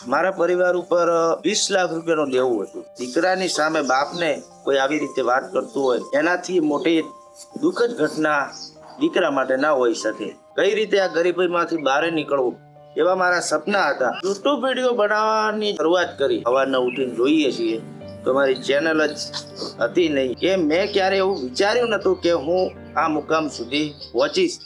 મારા પરિવાર ઉપર વીસ લાખ રૂપિયાનું દેવું હતું. દીકરાની સામે બાપને કોઈ આવી રીતે વાત કરતું હોય, એનાથી મોટી દુઃખદ ઘટના દીકરા માટે ના હોઈ શકે. કઈ રીતે આ ગરીબીમાંથી બહાર નીકળવું? એવા મારા સપના હતા. યુટ્યુબ વીડિયો બનાવવાની શરૂઆત કરી. સવારના ઉઠીને જોઈએ છીએ. તો મારી ચેનલ જ હતી નહીં. કે મેં ક્યારે એવું વિચાર્યું નતું કે હું આ મુકામ સુધી પહોંચીશ.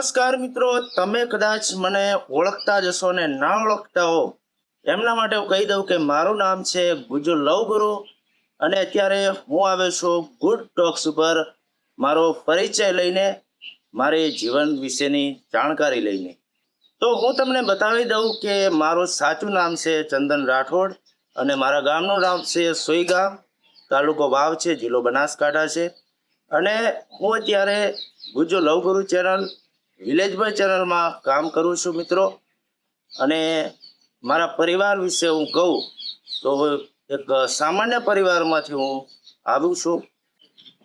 નમસ્કાર મિત્રો, તમે કદાચ મને ઓળખતા જશો ને ના ઓળખતા હો. એમના માટે હું કહી દઉં કે મારું નામ છે ગુજુ લવગુરુ અને અત્યારે હું આવ્યો છું ગુડ ટોક્સ ઉપર મારો પરિચય લઈને, મારી જીવન વિશેની જાણકારી લઈને. તો હું તમને બતાવી દઉં કે મારું સાચું નામ છે ચંદન રાઠોડ અને મારા ગામનું નામ છે સોઈગામ તાલુકો વાવ છે, જિલ્લો બનાસકાંઠા છે. અને હું અત્યારે ગુજો લવગુરુ ચેનલ વિલેજ ચેનલમાં કામ કરું છું મિત્રો. અને મારા પરિવાર વિશે હું કહું, તો એક સામાન્ય પરિવારમાંથી હું આવું છું.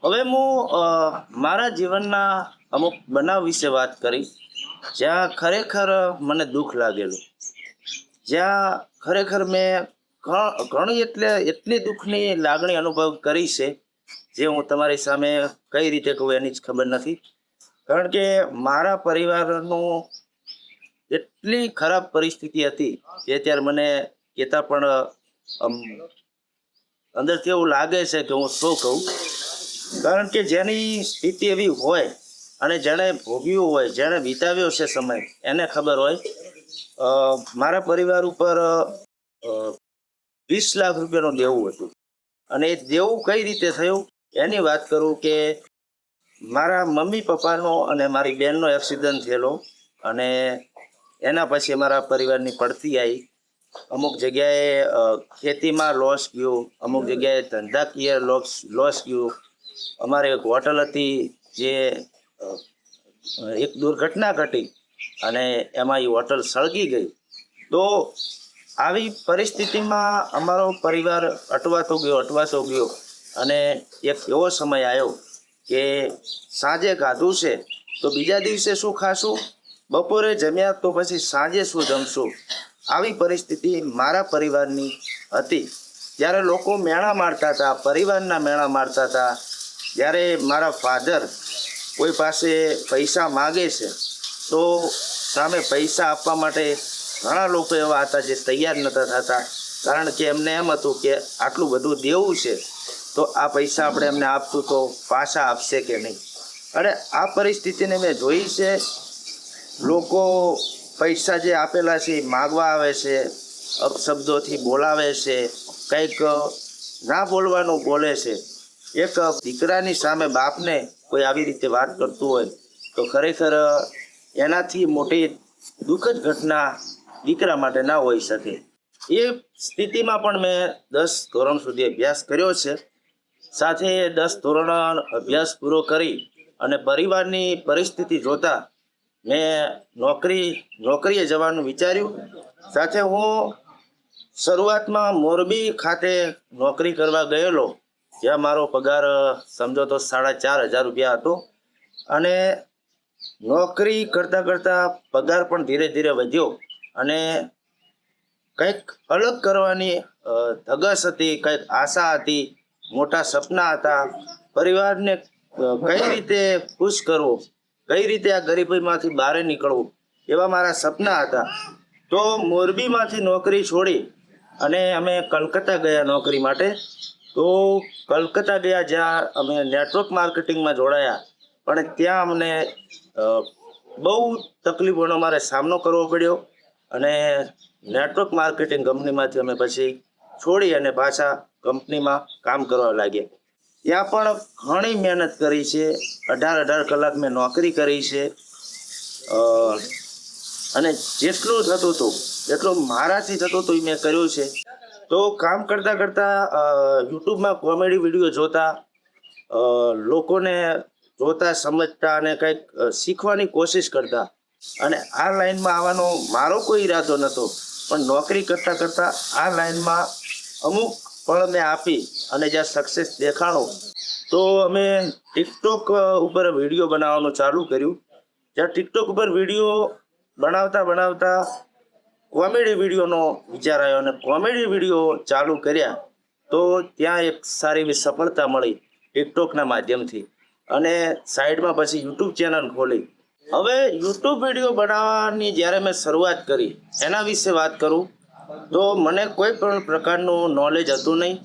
હવે હું મારા જીવનના અમુક બનાવ વિશે વાત કરી જ્યાં ખરેખર મને દુઃખ લાગેલું. જ્યાં ખરેખર મેં ઘણી એટલે એટલી દુઃખની લાગણી અનુભવ કરી છે, જે હું તમારી સામે કઈ રીતે કહું એની જ ખબર નથી. કારણ કે મારા પરિવારનું એટલી ખરાબ પરિસ્થિતિ હતી જે ત્યારે મને કહેતા પણ અંદરથી એવું લાગે છે કે હું શું કહું. કારણ કે જેની સ્થિતિ એવી હોય અને જેણે ભોગ્યું હોય, જેણે વિતાવ્યો છે સમય, એને ખબર હોય મારા પરિવાર ઉપર વીસ લાખ રૂપિયાનું દેવું હતું. અને એ દેવું કઈ રીતે થયું? એની વાત કરું કે મારા મમ્મી પપ્પાનો અને મારી બેનનો એક્સિડન્ટ થયેલો અને એના પછી મારા પરિવારની પડતી આવી અમુક જગ્યાએ ખેતીમાં લોસ ગયો, અમુક જગ્યાએ ધંધાકીય લોસ લોસ ગયો. અમારે એક હોટલ હતી જે એક દુર્ઘટના ઘટી અને એમાં એ હોટલ સળગી ગઈ. તો આવી પરિસ્થિતિમાં અમારો પરિવાર અટવાતો ગયો અટવાતો ગયો અને એક એવો સમય આવ્યો કે સાંજે ખાધું છે, તો બીજા દિવસે શું ખાશું? બપોરે જમ્યા તો પછી સાંજે શું જમશું? આવી પરિસ્થિતિ મારા પરિવારની હતી. જ્યારે લોકો મેળા મારતા હતા, પરિવારના મેળા મારતા હતા, જ્યારે મારા ફાધર કોઈ પાસે પૈસા માગે છે, તો સામે પૈસા આપવા માટે ઘણા લોકો એવા હતા જે તૈયાર નહોતા થતા. કારણ કે એમને એમ હતું કે આટલું બધું દેવું છે તો આ પૈસા આપણે એમને આપતું તો પાછા આપશે કે નહીં? અને આ પરિસ્થિતિને મેં જોઈ છે. લોકો પૈસા જે આપેલા છે એ માગવા આવે છે, અપશબ્દોથી બોલાવે છે, કંઈક ના બોલવાનું બોલે છે. એક દીકરાની સામે બાપને કોઈ આવી રીતે વાત કરતું હોય તો ખરેખર એનાથી મોટી દુઃખદ ઘટના દીકરા માટે ના હોઈ શકે. એ સ્થિતિમાં પણ મેં દસ ધોરણ સુધી અભ્યાસ કર્યો છે. સાથે દસ ધોરણ અભ્યાસ પૂરો કરી અને પરિવારની પરિસ્થિતિ જોતા મેં નોકરી, નોકરીએ જવાનું વિચાર્યું. સાથે હું શરૂઆતમાં મોરબી ખાતે નોકરી કરવા ગયેલો, જ્યાં મારો પગાર, સમજો તો સાડા ચાર હજાર રૂપિયા હતો. અને નોકરી કરતાં કરતાં પગાર પણ ધીરે ધીરે વધ્યો અને કંઈક અલગ કરવાની ધગસ હતી, કંઈક આશા હતી. મોટા સપના હતા. પરિવારને કઈ રીતે ખુશ કરવો? કઈ રીતે આ ગરીબીમાંથી બહાર નીકળવું? એવા મારા સપના હતા. તો મોરબીમાંથી નોકરી છોડી અને અમે કલકત્તા ગયા નોકરી માટે. તો કલકત્તા ગયા જ્યાં અમે નેટવર્ક માર્કેટિંગમાં જોડાયા. પણ ત્યાં અમને બહુ તકલીફોનો મારે સામનો કરવો પડ્યો અને નેટવર્ક માર્કેટિંગ કંપનીમાંથી અમે પછી છોડી અને પાછા કંપનીમાં કામ કરવા લાગ્યા ત્યાં પણ ઘણી મહેનત કરી છે. અઢાર અઢાર કલાક મેં નોકરી કરી છે. અને જેટલું થતું હતું, જેટલું મારાથી થતું હતું એ મેં કર્યું છે. તો કામ કરતાં કરતાં યુટ્યુબમાં કોમેડી વીડિયો જોતા લોકોને જોતા, સમજતા અને કંઈક શીખવાની કોશિશ કરતા. અને આ લાઈનમાં આવવાનો મારો કોઈ ઈરાદો નહોતો. પણ નોકરી કરતાં કરતાં આ લાઈનમાં અમુક પણ મેં આપી અને જ્યાં સક્સેસ દેખાણો, તો અમે ટિકટોક ઉપર વીડિયો બનાવવાનું ચાલુ કર્યું. જ્યાં ટિકટોક ઉપર વીડિયો બનાવતા બનાવતા કોમેડી વિડીયોનો વિચાર આવ્યો અને કોમેડી વીડિયો ચાલુ કર્યા, તો ત્યાં એક સારી એવી સફળતા મળી ટિકટોકના માધ્યમથી. અને સાઈડમાં પછી યુટ્યુબ ચેનલ ખોલી. હવે યુટ્યુબ વીડિયો બનાવવાની જ્યારે મેં શરૂઆત કરી, એના વિશે વાત કરું. તો મને કોઈ પણ પ્રકારનું નોલેજ હતું નહીં.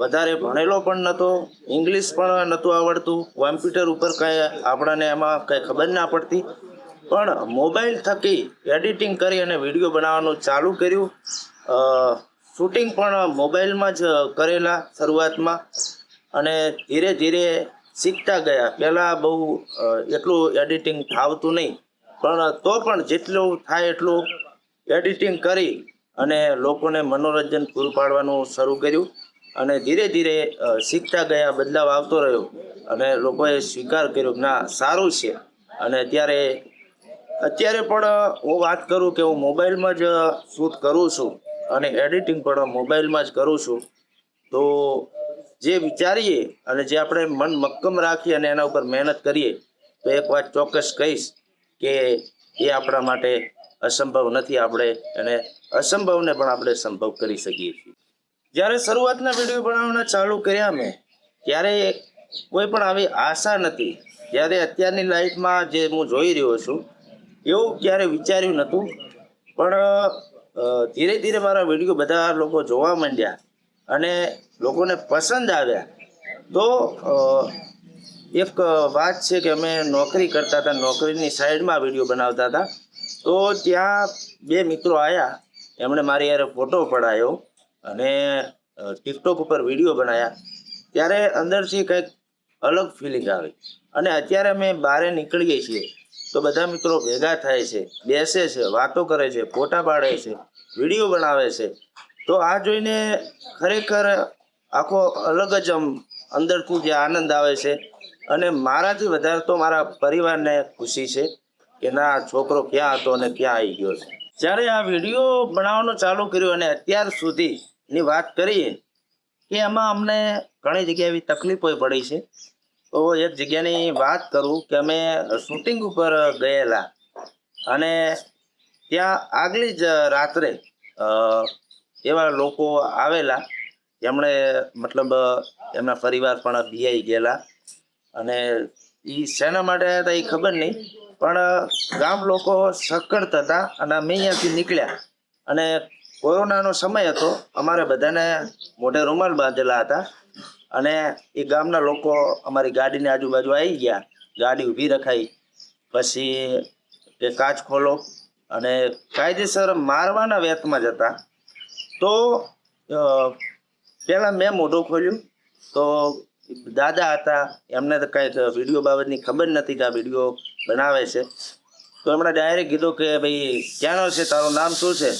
વધારે ભણેલો પણ નહોતો ઇંગ્લિશ પણ નહોતું આવડતું કોમ્પ્યુટર ઉપર કાંઈ આપણને એમાં કંઈ ખબર ના પડતી. પણ મોબાઈલ થકી એડિટિંગ કરી અને વીડિયો બનાવવાનું ચાલુ કર્યું. શૂટિંગ પણ મોબાઈલમાં જ કરેલા શરૂઆતમાં. અને ધીરે ધીરે શીખતા ગયા. પહેલાં બહુ એટલું એડિટિંગ ફાવતું નહીં. પણ તો પણ જેટલું થાય એટલું એડિટિંગ કરી અને લોકોને મનોરંજન પૂરું પાડવાનું શરૂ કર્યું અને ધીરે ધીરે શીખતા ગયા, બદલાવ આવતો રહ્યો અને લોકોએ સ્વીકાર કર્યો કે ના, સારું છે. અને અત્યારે અત્યારે પણ હું વાત કરું કે હું મોબાઈલમાં જ શૂટ કરું છું અને એડિટિંગ પણ મોબાઈલમાં જ કરું છું. તો જે વિચારીએ અને જે આપણે મન મક્કમ રાખીએ અને એના ઉપર મહેનત કરીએ, તો એક વાત ચોક્કસ કહીશ કે એ આપણા માટે અસંભવ નથી આપણે અને અસંભવને પણ આપણે સંભવ કરી શકીએ છીએ. જ્યારે શરૂઆતના વીડિયો બનાવવાના ચાલુ કર્યા મેં, ત્યારે કોઈ પણ આવી આશા નથી. જ્યારે અત્યારની લાઈફમાં જે હું જોઈ રહ્યો છું, એવું ક્યારે વિચાર્યું નહોતું. પણ ધીરે ધીરે મારા વીડિયો બધા લોકો જોવા માંડ્યા અને લોકોને પસંદ આવ્યા. તો એક વાત છે કે અમે નોકરી કરતા હતા, નોકરીની સાઈડમાં વીડિયો બનાવતા હતા. તો ત્યાં બે મિત્રો આવ્યા એમણે મારી યારે ફોટો પડાયો અને ટિકટોક ઉપર વીડિયો બનાવ્યા ત્યારે અંદરથી કંઈક અલગ ફિલિંગ આવી. અને અત્યારે અમે બહારે નીકળીએ છીએ તો બધા મિત્રો ભેગા થાય છે, બેસે છે, વાતો કરે છે, ફોટા પાડે છે વીડિયો બનાવે છે. તો આ જોઈને ખરેખર આખો અલગ જ આમ અંદરથી જે આનંદ આવે છે. અને મારાથી વધારે તો મારા પરિવારને ખુશી છે. કે ના, છોકરો ક્યાં હતો અને ક્યાં આવી ગયો છે? જ્યારે આ વીડિયો બનાવવાનો ચાલુ કર્યો અને અત્યાર સુધીની વાત કરીએ કે એમાં અમને ઘણી જગ્યાએ એવી તકલીફો પડી છે. તો એક જગ્યાની વાત કરું કે અમે શૂટિંગ ઉપર ગયેલા અને ત્યાં આગલી જ રાત્રે એવા લોકો આવેલા, એમણે મતલબ, એમના પરિવાર પણ બિયાઈ ગયેલા અને એ શેના માટે આવ્યા હતા એ ખબર નહીં. પણ ગામ લોકો સક્કડ હતા અને અમે અહીંયાથી નીકળ્યા. અને કોરોનાનો સમય હતો, અમારે બધાને મોઢે રૂમાલ બાંધેલા હતા. અને એ ગામના લોકો અમારી ગાડીની આજુબાજુ આવી ગયા. ગાડી ઊભી રખાઈ. પછી કે કાચ ખોલો અને કાયદેસર મારવાના વેતમાં જ હતા. તો પહેલાં મેં મોઢું ખોલ્યું. તો દાદા હતા. એમને તો કાંઈ વીડિયો બાબતની ખબર નથી કે આ વીડિયો બનાવે છે. તો એમણે ડાયરેક્ટ કીધું કે, ભાઈ, ક્યાંનો છે? તારું નામ શું છે?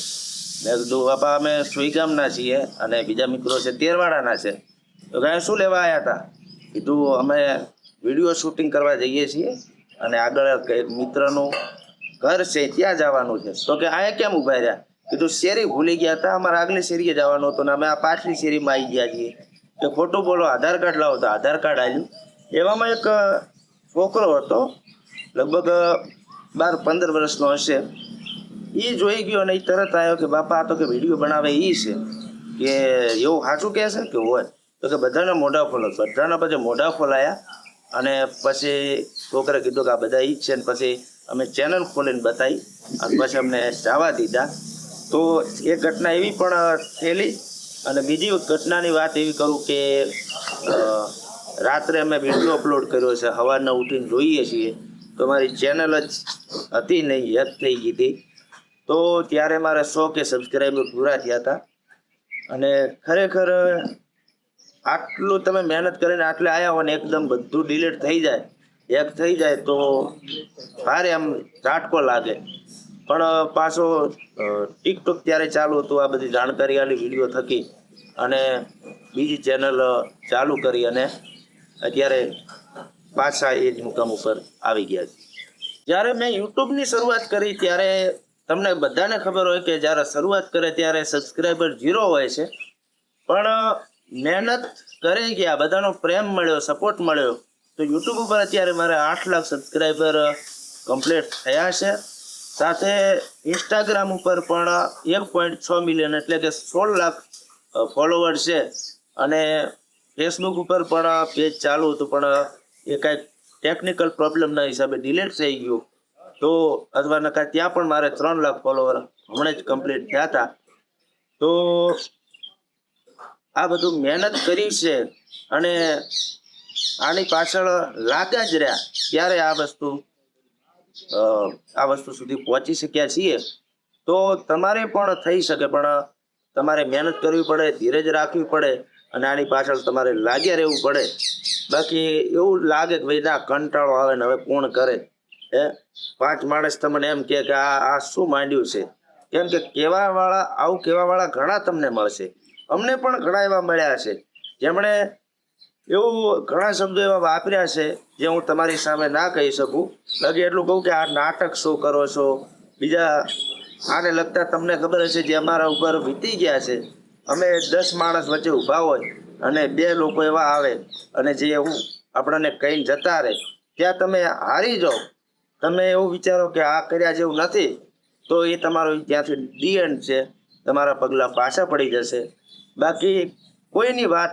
મેં કીધું, બાપા, અમે સુઈગામના છીએ અને બીજા મિત્રો છે, તેરવાડાના છે. તો કાંઈ શું લેવા આવ્યા હતા કીધું, અમે વીડિયો શૂટિંગ કરવા જઈએ છીએ અને આગળ એક મિત્રનું ઘર છે, ત્યાં જવાનું છે. તો કે આ કેમ ઊભા રહ્યા? કીધું, શેરી ભૂલી ગયા હતા અમારે આગલી શેરીએ જવાનું હતું ને અમે આ પાછલી શેરીમાં આવી ગયા છીએ. કે ખોટું બોલો, આધાર કાર્ડ લાવો. તો આધાર કાર્ડ આવ્યું એવામાં એક છોકરો હતો લગભગ બાર, પંદર વર્ષનો હશે. એ જોઈ ગયો અને એ તરત આવ્યો કે, બાપા, આ તો કે વીડિયો બનાવે એ છે. કે એવું સાચું કહે છે કે હોય? તો કે બધાના મોઢા ખોલો બધાના પછી મોઢા ખોલાયા અને પછી છોકરે કીધું કે આ બધા એ જ છે ને પછી અમે ચેનલ ખોલીને બતાવી અને પછી અમને જવા દીધા. તો એ ઘટના એવી પણ થયેલી અને બીજી ઘટનાની વાત એવી કરું કે રાત્રે અમે વીડિયો અપલોડ કર્યો છે. સવારના ઉઠીને જોઈએ છીએ. તો મારી ચેનલ જ હતી નહીં યદ થઈ ગઈ હતી તો ત્યારે મારે સો કે સબસ્ક્રાઈબર પૂરા થયા હતા. અને ખરેખર આટલું તમે મહેનત કરીને આટલે આવ્યા હોય ને એકદમ બધું ડિલીટ થઈ જાય. એક થઈ જાય તો ભારે આમ ઝાટકો લાગે. પણ પાછો ટિકટોક ત્યારે ચાલુ હતું, આ બધી જાણકારી વાળી વીડિયો થકી. અને બીજી ચેનલ ચાલુ કરી અને અત્યારે પાછા એ જ મુકામ ઉપર આવી ગયા છે. જ્યારે મેં યુટ્યુબની શરૂઆત કરી ત્યારે તમને બધાને ખબર હોય કે જ્યારે શરૂઆત કરે ત્યારે સબસ્ક્રાઈબર ઝીરો હોય છે. પણ મહેનત કરી ગયા બધાનો પ્રેમ મળ્યો સપોર્ટ મળ્યો, તો યુટ્યુબ ઉપર અત્યારે મારે આઠ લાખ સબસ્ક્રાઈબર કમ્પ્લીટ થયા છે. સાથે ઇન્સ્ટાગ્રામ ઉપર પણ એક પોઈન્ટ છ મિલિયન એટલે કે સોળ લાખ ફોલોવર છે. અને ફેસબુક ઉપર પણ પેજ ચાલુ હતું, પણ એ કાંઈક ટેકનિકલ પ્રોબ્લેમના હિસાબે ડિલેટ થઈ ગયું. તો અથવા નકા ત્યાં પણ મારે ત્રણ લાખ ફોલોવર હમણાં જ કમ્પ્લીટ થયા હતા. તો આ બધું મહેનત કરી છે અને આની પાછળ લાગ્યા જ રહ્યા. ત્યારે આ વસ્તુ આ વસ્તુ સુધી પહોંચી શક્યા છીએ? તો તમારે પણ થઈ શકે, પણ તમારે મહેનત કરવી પડે, ધીરજ રાખવી પડે. અને આની પાછળ તમારે લાગ્યા રહેવું પડે. બાકી એવું લાગે કે ભાઈ ના, કંટાળો આવે ને હવે કોણ કરે? હે? પાંચ માણસ તમને એમ કહે કે આ આ શું માંડ્યું છે? કેમ કે કહેવાવાળા આવું કહેવાવાળા ઘણા તમને મળશે. અમને પણ ઘણા એવા મળ્યા છે. જેમણે એવું ઘણા શબ્દો એવા વાપર્યા છે, જે હું તમારી સામે ના કહી શકું. બાકી એટલું કહું કે આ નાટક શું કરો છો? બીજા, આને લગતા તમને ખબર હશે જે અમારા ઉપર વીતી ગયા છે. અમે દસ માણસ વચ્ચે ઊભા હોય અને બે લોકો એવા આવે અને જે એવું આપણને કહીને જતા રહે, ત્યાં તમે હારી જાઓ. તમે એવું વિચારો કે આ કર્યા જેવું નથી, તો એ તમારો ત્યાંથી ડી એન્ડ છે. તમારા પગલાં પાછા પડી જશે. બાકી કોઈની વાત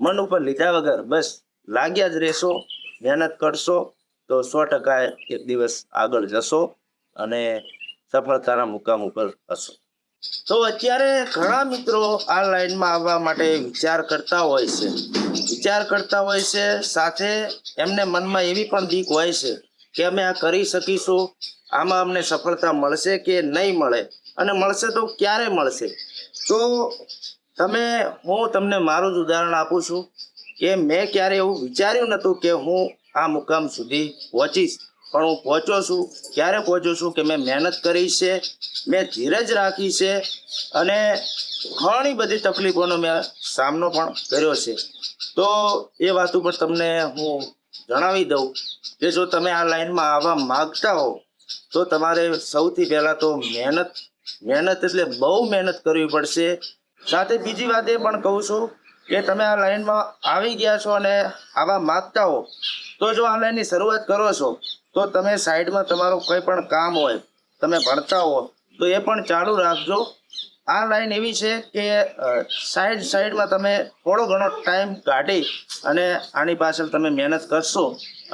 મન ઉપર લીધા વગર બસ લાગ્યા જ રહેશો, મહેનત કરશો, તો સો ટકા એક દિવસ આગળ જશો અને સફળતાના મુકામ ઉપર હશો. તો અત્યારે ઘણા મિત્રો આ લાઈનમાં આવવા માટે વિચાર કરતા હોય છે. વિચાર કરતા હોય છે, સાથે એમને મનમાં એવી પણ બીક હોય છે કે અમે આ કરી શકીશું, આમાં અમને સફળતા મળશે કે નહીં મળે, અને મળશે તો ક્યારે મળશે? તો તમે, હું તમને મારું જ ઉદાહરણ આપું છું કે મેં ક્યારે એવું વિચાર્યું નહોતું કે હું આ મુકામ સુધી પહોંચીશ. પણ હું પહોંચ્યો છું. ક્યારે પહોંચ્યો છું કે મેં મહેનત કરી છે, મેં ધીરજ રાખી છે અને ઘણી બધી તકલીફોનો મેં સામનો પણ કર્યો છે. તો એ વાત ઉપર તમને હું જણાવી દઉં કે જો તમે આ લાઈનમાં આવવા માગતા હો, તો તમારે સૌથી પહેલાં તો મહેનત મહેનત એટલે બહુ મહેનત કરવી પડશે. સાથે બીજી વાત એ પણ કહું છું કે તમે આ લાઈનમાં આવી ગયા છો અને આવા માગતા હો, તો જો આ લાઈનની શરૂઆત કરો છો, તો તમે સાઈડમાં તમારું કોઈ પણ કામ હોય, તમે ભણતા હો, તો એ પણ ચાલુ રાખજો. આ લાઈન એવી છે કે સાઈડ સાઈડમાં તમે થોડો ઘણો ટાઈમ કાઢી અને આની પાછળ તમે મહેનત કરશો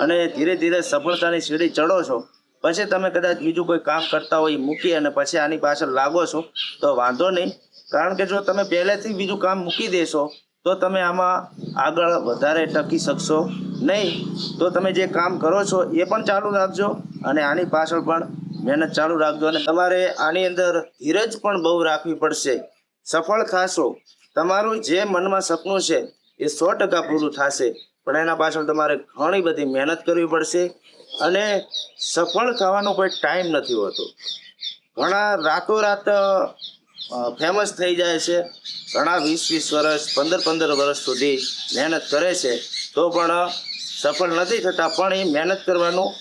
અને ધીરે ધીરે સફળતાની સીડી ચડો છો. પછી તમે કદાચ બીજું કોઈ કામ કરતા હોય મૂકી અને પછી આની પાછળ લાગો છો, તો વાંધો નહીં. કારણ કે જો તમે પહેલેથી બીજું કામ મૂકી દેશો તો તમે આમાં આગળ વધારે ટકી શકશો નહીં. તો તમે જે કામ કરો છો એ પણ ચાલુ રાખજો અને આની પાછળ પણ મહેનત ચાલુ રાખજો અને તમારે આની અંદર ધીરજ પણ બહુ રાખવી પડશે. સફળ થશો તમારું જે મનમાં સપનું છે એ સો ટકા પૂરું થશે. પણ એના પાછળ તમારે ઘણી બધી મહેનત કરવી પડશે અને સફળ થવાનો કોઈ ટાઈમ નથી હોતો. ઘણા રાતોરાત ફેમસ થઈ જાય છે. ઘણા વીસ વીસ વર્ષ, પંદર પંદર વર્ષ સુધી મહેનત કરે છે. તો પણ સફળ નથી થતા, પણ એ મહેનત કરવાનું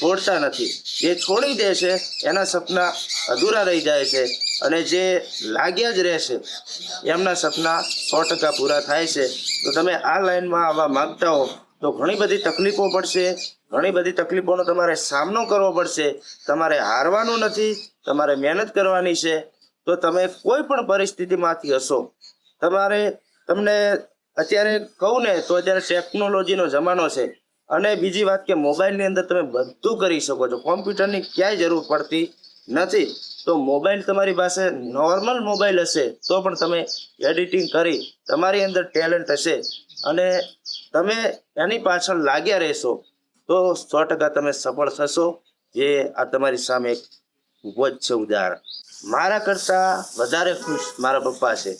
છોડતા નથી. જે છોડી દે છે, એના સપના અધૂરા રહી જાય છે અને જે લાગ્યા જ રહેશે એમના સપના સો ટકા પૂરા થાય છે. તો તમે આ લાઈનમાં આવવા માંગતા હો, તો ઘણી બધી તકલીફો પડશે. ઘણી બધી તકલીફોનો તમારે સામનો કરવો પડશે. તમારે હારવાનું નથી, તમારે મહેનત કરવાની છે. તો તમે કોઈ પણ પરિસ્થિતિમાંથી હશો. તમારે તમને અત્યારે કહું ને, તો અત્યારે ટેકનોલોજીનો જમાનો છે. અને બીજી વાત કે મોબાઈલની અંદર તમે બધું કરી શકો છો. કોમ્પ્યુટરની ક્યાંય જરૂર પડતી નથી. તો મોબાઈલ તમારી પાસે નોર્મલ મોબાઈલ હશે, તો પણ તમે એડિટિંગ કરી તમારી અંદર ટેલેન્ટ હશે. અને તમે એની પાછળ લાગ્યા રહેશો, તો સો ટકા તમે સફળ થશો. જે આ તમારી સામે એક ખૂબ જ છે ઉદાહરણ. મારા કરતાં વધારે ખુશ મારા પપ્પા છે.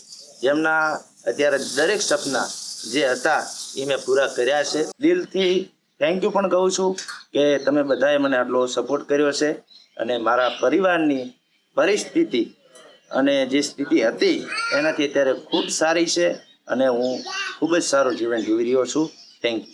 જેમના અત્યારે દરેક સપના જે હતા એ મેં પૂરા કર્યા છે. દિલથી થેન્ક યુ પણ કહું છું કે તમે બધાએ મને આટલો સપોર્ટ કર્યો છે અને મારા પરિવારની પરિસ્થિતિ અને જે સ્થિતિ હતી એનાથી અત્યારે ખૂબ સારી છે અને હું ખૂબ જ સારું જીવન જીવી રહ્યો છું. Thank you